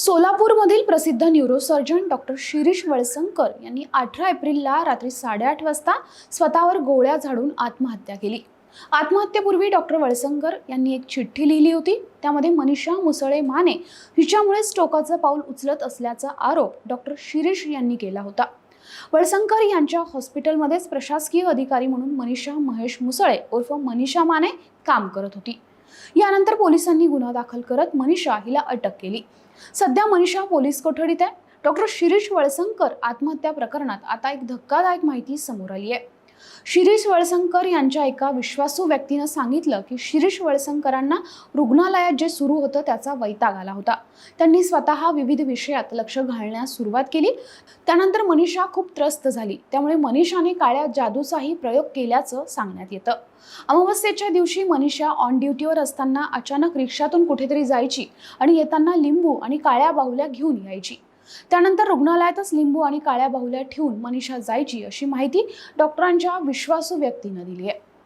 सोलापूरमधील प्रसिद्ध neurosurgeon doctor Shirish Walsankar यांनी अठरा एप्रिलला रात्री साडेआठ वाजता स्वतःवर गोळ्या झाडून आत्महत्या केली. आत्महत्येपूर्वी डॉक्टर वळसंकर यांनी एक चिठ्ठी लिहिली होती. त्यामध्ये मनीषा मुसळे माने हिच्यामुळेच टोकाचं पाऊल उचलत असल्याचा आरोप डॉक्टर शिरीष यांनी केला होता. वळसंकर यांच्या हॉस्पिटलमध्येच प्रशासकीय अधिकारी म्हणून मनीषा महेश मुसळे उर्फ मनीषा माने काम करत होती. यानंतर पोलिसांनी गुन्हा दाखल करत मनीषा हिला अटक केली. सध्या मनीषा पोलीस कोठडीत आहे? डॉक्टर शिरीष वळसंकर आत्महत्या प्रकरणात आता एक धक्कादायक माहिती समोर आली आहे. शिरीष वळसंकर यांच्या एका विश्वासू व्यक्तीनं सांगितलं की शिरीष वळसंकरांना रुग्णालयात जे सुरू होतं त्याचा वैताग आला होता. त्यांनी स्वतः विविध विषयात लक्ष घालण्यास सुरुवात केली. त्यानंतर मनीषा खूप त्रस्त झाली. त्यामुळे मनीषाने काळ्या जादूचाही प्रयोग केल्याचं सांगण्यात येतं. अमावस्येच्या दिवशी मनीषा ऑन ड्युटीवर असताना अचानक रिक्षातून कुठेतरी जायची आणि येताना लिंबू आणि काळ्या बाहुल्या घेऊन यायची. त्यानंतर रुग्णालयातच लिंबू आणि काळ्या बाहुल्या ठेवून मनीषा जायची अशी माहिती डॉक्टरांच्या विश्वासू व्यक्तीनं दिली आहे.